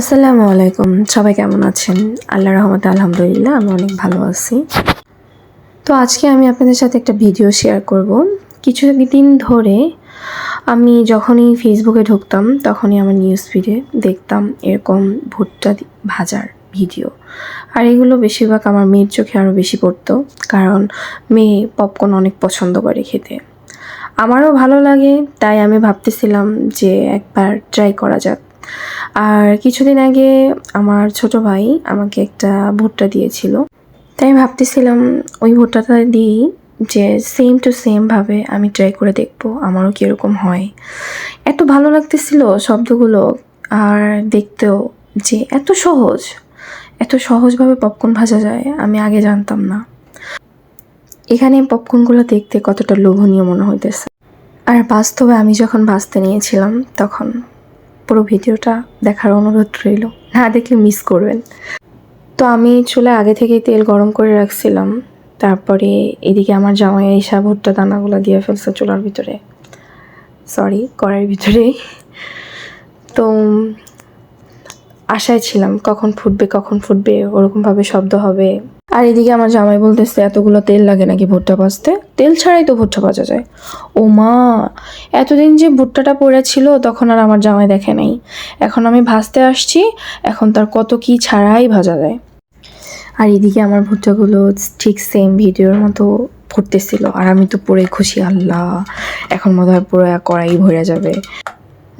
আসসালামু আলাইকুম। সবাই কেমন আছেন? আল্লাহ রহমতে আলহামদুলিল্লাহ, আমি অনেক ভালো আছি। তো আজকে আমি আপনাদের সাথে একটা ভিডিও শেয়ার করব। কিছু দিন ধরে আমি যখনই ফেসবুকে ঢুকতাম, তখনই আমার নিউজ ফিডে দেখতাম এরকম ভুট্টা ভাজার ভিডিও। আর এগুলো বেশিরভাগ আমার মেয়ের চোখে আরও বেশি পড়তো, কারণ মেয়ে পপকর্ন অনেক পছন্দ করে খেতে। আমারও ভালো লাগে, তাই আমি ভাবতেছিলাম যে একবার ট্রাই করা যাক। আর কিছুদিন আগে আমার ছোট ভাই আমাকে একটা ভুট্টা দিয়েছিল। তাই আমি ভাবতেছিলাম ওই ভুট্টাটা দিয়েই যে সেম টু সেমভাবে আমি ট্রাই করে দেখব, আমারও কীরকম হয়। এত ভালো লাগতেছিল শব্দগুলো আর দেখতেও যে এত সহজ, এত সহজভাবে পপকর্ন ভাজা যায়, আমি আগে জানতাম না। এখানে পপকর্নগুলো দেখতে কতটা লোভনীয় মনে হইতেছে। আর বাস্তবে আমি যখন ভাজতে নিয়েছিলাম, তখন পুরো ভিডিওটা দেখার অনুরোধ রইল। না দেখলে মিস করবেন। তো আমি চুলে আগে থেকেই তেল গরম করে রাখছিলাম। তারপরে এদিকে আমার জামাই এসা ভুট্টা দানাগুলো দিয়ে ফেলছে চুলার ভিতরে। সরি কড়াইয়ের ভিতরে। তো আশায় ছিলাম, কখন ফুটবে কখন ফুটবে, ওরকমভাবে শব্দ হবে। আর এদিকে আমার জামাই বলতেছে, এতগুলো তেল লাগে নাকি ভুট্টা ভাজতে? তেল ছাড়াই তো ভুট্টা ভাজা যায়। ও মা, এতদিন যে ভুট্টাটা পড়ে ছিল তখন আর আমার জামাই দেখে নাই। এখন আমি ভাজতে আসছি, এখন তার কত কি ছাড়াই ভাজা যায়। আর এদিকে আমার ভুট্টাগুলো ঠিক সেম ভিডিওর মতো ফুটতেছিল, আর আমি তো পুরো খুশি, আল্লাহ! এখন মনে হয় পুরো কড়াই ভরে যাবে।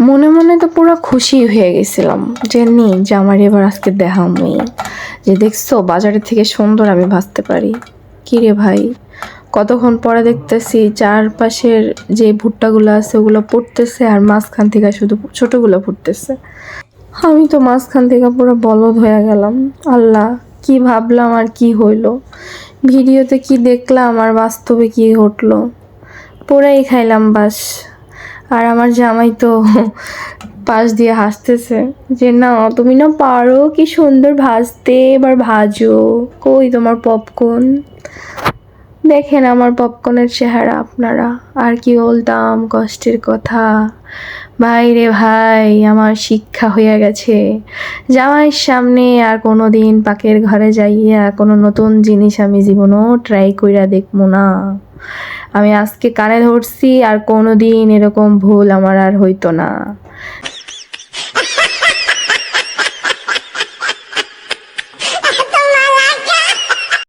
মনে মনে তো পুরো খুশি হয়ে গেছিলাম যে নি যে আমার এবার আজকে দেখা মেয়ে যে দেখছ, বাজারের থেকে সুন্দর আমি ভাসতে পারি। কি রে ভাই? কতক্ষণ পরে দেখতেছি চারপাশের যে ভুট্টাগুলো আছে, ওগুলো পড়তেছে আর মাঝখান থেকে শুধু ছোটোগুলো ফুটতেছে আমি তো মাঝখান থেকে পুরো বলদ হয়ে গেলাম। আল্লাহ, কি ভাবলাম আর কি হইল? ভিডিওতে কি দেখলাম আর বাস্তবে কি ঘটলো? পুরাই খাইলাম বাস। আর আমার জামাই তো পাশ দিয়ে হাসতেছে যে, না, তুমি না পারো, কি সুন্দর ভাজতে, এবার ভাজো। কই তোমার পপকর্ন দেখেন আমার পপকর্নের চেহারা আপনারা। আর কি বলতাম, কষ্টের কথা। ভাই রে ভাই, আমার শিক্ষা হইয়া গেছে। জামাইয়ের সামনে আর কোনো দিন পাকের ঘরে যাইয়া কোনো নতুন জিনিস আমি জীবনও ট্রাই কইরা দেখব না। আমি আজকে কানে ধরছি আর কোনো দিন এরকম ভুল আমার আর হইতো না।